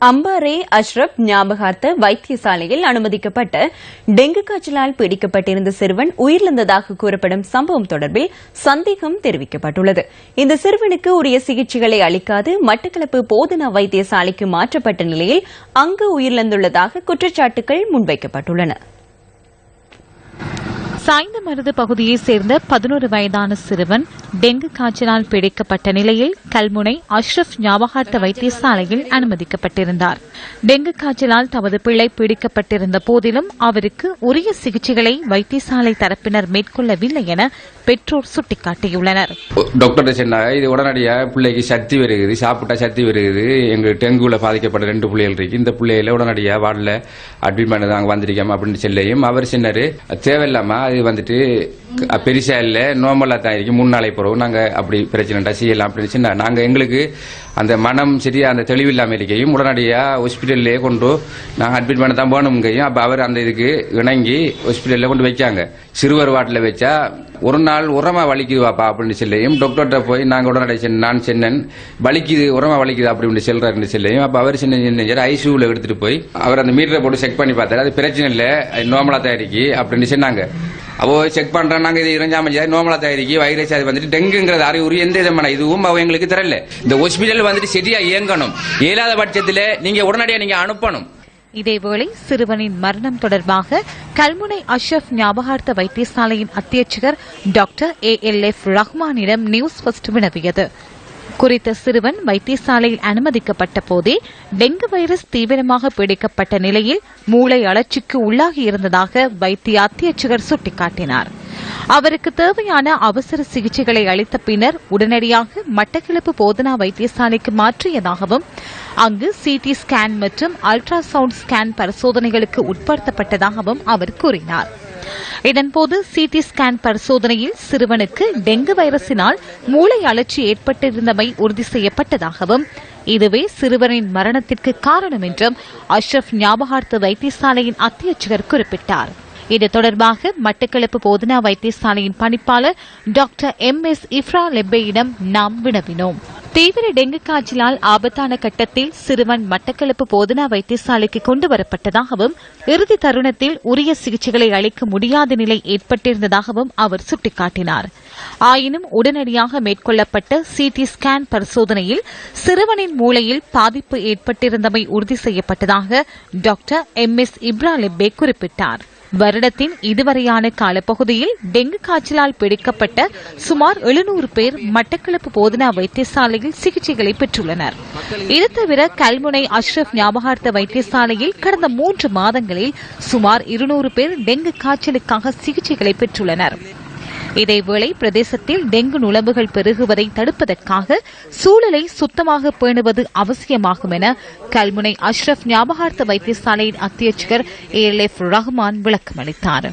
அம்பாரே அஷ்ரப் ஞாபகார்த்த வைத்தியசாலையில் அனுமதிக்கப்பட்ட டெங்கு காய்ச்சலால் பீடிக்கப்பட்டிருந்த சிறுவன் உயிரிழந்ததாக கூறப்படும் சம்பவம் தொடர்பில் சந்தேகம் தெரிவிக்கப்பட்டுள்ளது. இந்த சிறுவனுக்கு உரிய சிகிச்சைகளை அளிக்காது மட்டக்களப்பு போதனா வைத்தியசாலைக்கு மாற்றப்பட்ட நிலையில் அங்கு உயிரிழந்துள்ளதாக குற்றச்சாட்டுகள் முன்வைக்கப்பட்டுள்ளன. சாய்ந்தமருது பகுதியைச் சேர்ந்த பதினோரு வயதான சிறுவன் டெங்கு காய்ச்சலால் பிடிக்கப்பட்ட நிலையில் கல்முனை அஷ்ரப் ஞாபகார்த்த வைத்தியசாலையில் அனுமதிக்கப்பட்டிருந்தார். டெங்கு காய்ச்சலால் தமது பிள்ளை பிடிக்கப்பட்டிருந்த போதிலும் அவருக்கு உரிய சிகிச்சைகளை வைத்தியசாலை தரப்பினர் மேற்கொள்ளவில்லை என பெற்றோர் சுட்டிக்காட்டியுள்ளனர். டாக்டர் சொன்னாங்க இது உடனடியாக பிள்ளைக்கு சக்தி வருகுது சாப்பிட்டா சக்தி வருகிறது எங்கள் டெங்குல பாதிக்கப்பட்ட ரெண்டு பிள்ளைகள் இருக்கு. இந்த பிள்ளைகள உடனடியாக வார்டில் அட்மிட் பண்ண நாங்கள் வந்திருக்கோம் அப்படின்னு சொல்லியும் அவர் சொன்னாரு. தேவையில்லாம அது வந்துட்டு க- பெருசா இல்லை. நோமலா தான் இருக்கு. மூணு நாளை பிறகு நாங்கள் அப்படி பிரச்சனைடா செய்யலாம் அப்படின்னு சொன்னா நாங்கள் எங்களுக்கு அந்த மனம் சரியா அந்த தெளிவில்லாமல் இருக்கையும் உடனடியாக ஹாஸ்பிட்டல்லே கொண்டு நாங்கள் அட்மிட் பண்ண தான் போகணுங்கையும் அப்போ அவர் அந்த இதுக்கு இணங்கி ஹாஸ்பிட்டலில் கொண்டு வைக்காங்க சிறுவர் வார்டில் வச்சா ஒரு நாள் உரமா வலிக்குது வாப்பா அப்படின்னு சொல்லியும் டாக்டர்கிட்ட போய் நாங்கள் உடனடி சென் நான் சென்னன் வலிக்குது உரமா வலிக்குது அப்படின்னு சொல்கிறாருன்னு சொல்லியும் அப்போ அவர் சின்ன சின்ன ஐசியூவில் எடுத்துகிட்டு போய் அவர் அந்த மீட்டரை போட்டு செக் பண்ணி பார்த்தாரு. அது பிரச்சனை இல்லை. நோமலாக தான் இருக்கு அப்படின்னு சொன்னாங்க. அப்போ செக் பண்றோம் இது இது இறஞ்சாம நோமலா தயாரிக்கு வைரஸ் அது வந்துட்டு டெங்குங்கிறது அறிகுறி எந்த விதமான இதுவும் அவ எங்களுக்கு தெரியல இந்த ஹாஸ்பிட்டல் வந்துட்டு சரியா இயங்கணும். இயலாத பட்சத்துல நீங்க உடனடியா நீங்க அனுப்பணும். இதேவேளை சிறுவனின் மரணம் தொடர்பாக கல்முனை அஷ்ரப் ஞாபகார்த்த வைத்தியசாலையின் அத்தியட்சகர் டாக்டர் ஏ எல் எஃப் ரஹ்மானிடம் நியூஸ் ஃபர்ஸ்ட் வினவியது. குறித்த சிறுவன் வைத்தியசாலையில் அனுமதிக்கப்பட்ட போதே டெங்கு வைரஸ் தீவிரமாக பிடிக்கப்பட்ட நிலையில் மூளை அழற்சிக்கு உள்ளாகி இருந்ததாக வைத்திய அத்தியட்சகர் சுட்டிக்காட்டினார். அவருக்கு தேவையான அவசர சிகிச்சைகளை அளித்த பின்னர் உடனடியாக மட்டக்கிழப்பு போதனா வைத்தியசாலைக்கு மாற்றியதாகவும் அங்கு சிடி ஸ்கேன் மற்றும் அல்ட்ராசவுண்ட் ஸ்கேன் பரிசோதனைகளுக்கு உட்படுத்தப்பட்டதாகவும் அவர் கூறினார். இதன்போது சிடி ஸ்கேன் பரிசோதனையில் சிறுவனுக்கு டெங்கு வைரஸினால் மூளை அழற்சி ஏற்பட்டிருந்தமை உறுதி செய்யப்பட்டதாகவும் இதுவே சிறுவனின் மரணத்திற்கு காரணம் என்றும் அஷ்ரப் ஞாபகார்த்த வைத்தியசாலையின் அத்தியட்சகர் குறிப்பிட்டார். இது தொடர்பாக மட்டக்களப்பு போதனா வைத்தியசாலையின் பணிப்பாளர் டாக்டர் எம் எஸ் இஃப்ரா லெப்பேயிடம் நாம் வினவினோம். தீவிர டெங்கு காய்ச்சலால் ஆபத்தான கட்டத்தில் சிறுவன் மட்டக்களப்பு போதனா வைத்தியசாலைக்கு கொண்டு வரப்பட்டதாகவும் இறுதி தருணத்தில் உரிய சிகிச்சைகளை அளிக்க முடியாத நிலை ஏற்பட்டிருந்ததாகவும் அவர் சுட்டிக்காட்டினார். ஆயினும் உடனடியாக மேற்கொள்ளப்பட்ட சிடி ஸ்கேன் பரிசோதனையில் சிறுவனின் மூளையில் பாதிப்பு ஏற்பட்டிருந்தமை உறுதி செய்யப்பட்டதாக டாக்டர் எம் எஸ் இப்ரா குறிப்பிட்டாா் குறிப்பிட்டார். வருடத்தின் இதுவரையான காலப்பகுதியில் டெங்கு காய்ச்சலால் பிடிக்கப்பட்ட சுமார் எழுநூறு பேர் மட்டக்களப்பு போதனா வைத்தியசாலையில் சிகிச்சைகளை பெற்றுள்ளனர். இது தவிர கல்முனை அஷ்ரப் ஞாபகார்த்த வைத்தியசாலையில் கடந்த மூன்று மாதங்களில் சுமார் இருநூறு பேர் டெங்கு காய்ச்சலுக்காக சிகிச்சைகளை பெற்றுள்ளனர். இதேவேளை பிரதேசத்தில் டெங்கு நுளம்புகள் பெருகுவதை தடுப்பதற்காக சூழலை சுத்தமாக பேணுவது அவசியமாகும் என கல்முனை அஷ்ரப் ஞாபகார்த்த வைத்தியசாலையின் அத்தியட்சகர் ஏ எல் எஃப் ரஹ்மான் விளக்கமளித்தார்.